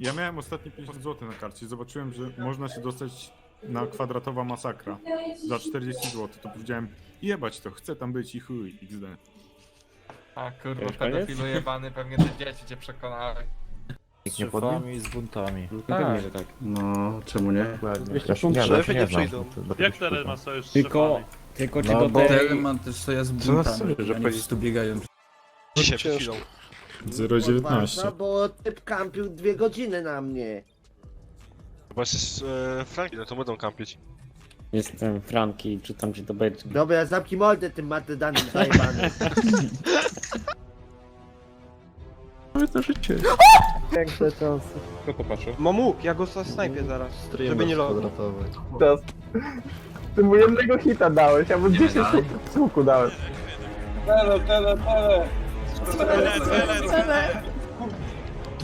Ja miałem ostatnie 50 zł na karcie. Zobaczyłem, że można się dostać na kwadratowa masakra za 40 zł. To powiedziałem, jebać to, chcę tam być i chuj, XD. A kurwa, Już koniec? pedofilu jebany, pewnie te dzieci cię przekonały. Z szefami i z buntami. Pewnie, że tak. No, czemu nie? Dokładnie. Jeszcze punkt Ja szefy nie nie przyjdą. Jak teraz ma sojusz z Tylko, szefami? tylko czy No, do bo- tej... Teleman też to nas buntami, że oni wszyscy biegają. Dzisiaj przed chwilą. 0,19. No bo typ kampił dwie godziny na mnie. Bo jest e, Franki, no to będą kampić. Jestem Franki, czytam ci do beczki. Dobra, zamknij mordę tym matydanem zajebanym. to życie. Piękne czasy. Kto popatrzył? Mamuk, ja go snajpię zaraz. Żeby nie logował. kwadratowy. Ty mu jednego hita dałeś, albo 10 z łuku dałeś.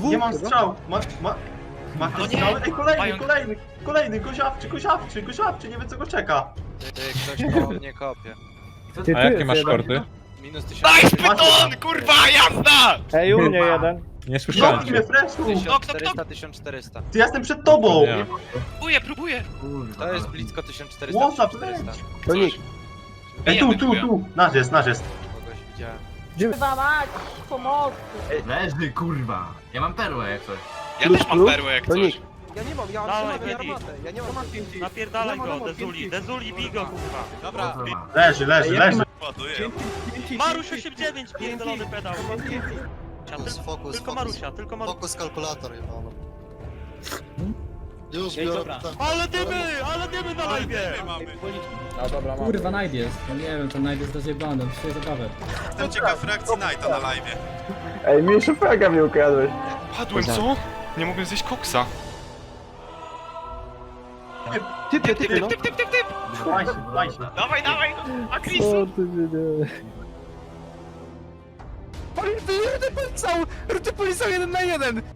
Nie mam strzał! Ma, ma, ma ktoś strzał? Ej, kolejny, kolejny, kolejny, koziawczy, koziawczy, koziawczy, nie wiem co go czeka. Ktoś koło mnie kopie. A jakie masz kordy? Minus 1000. Nice pyton, kurwa, jazda! Ej, u mnie jeden. Nie Zamknij mnie, Freshu! 1400, 1400. Ty, ja jestem przed tobą! Nie. Próbuję, próbuję! To jest blisko 1400, Łota, 1400. To nie. Ej, tu, tu, tu! Nasz jest, nasz jest. Kogoś widziałem. Chyba mać, pomocy. Leży, kurwa. Ja mam perłę jak coś. Ja też mam perłę jak coś. Ja nie mam, ja Dawaj, mam Gedi. armatę, ja nie mam Napierdalaj go, Dezuli, Dezuli, bij go, kurwa. Dobra, Leży, leży, leży. ładuję. Maruś 89, pierdolony pedał. Ja, Fokus, tylko, fokus. Marusia, tylko Marusia. Fokus kalkulator, jebano. Już Ej, biorę dobra. Ale dymy, ale dymy na live! A dobra, mam. Kurwa, Night jest. No nie wiem, ten Night jest rozjebany, psuję zabawę. Jestem ciekaw reakcji Knighta na live. Ej, mniejszy fraga mi ukradłeś. Padłem, co? Nie mogłem zjeść koksa. Typy, typy, no. Dawaj, dawaj! A Chris! Co ty nie Ruty polisał jeden na jeden!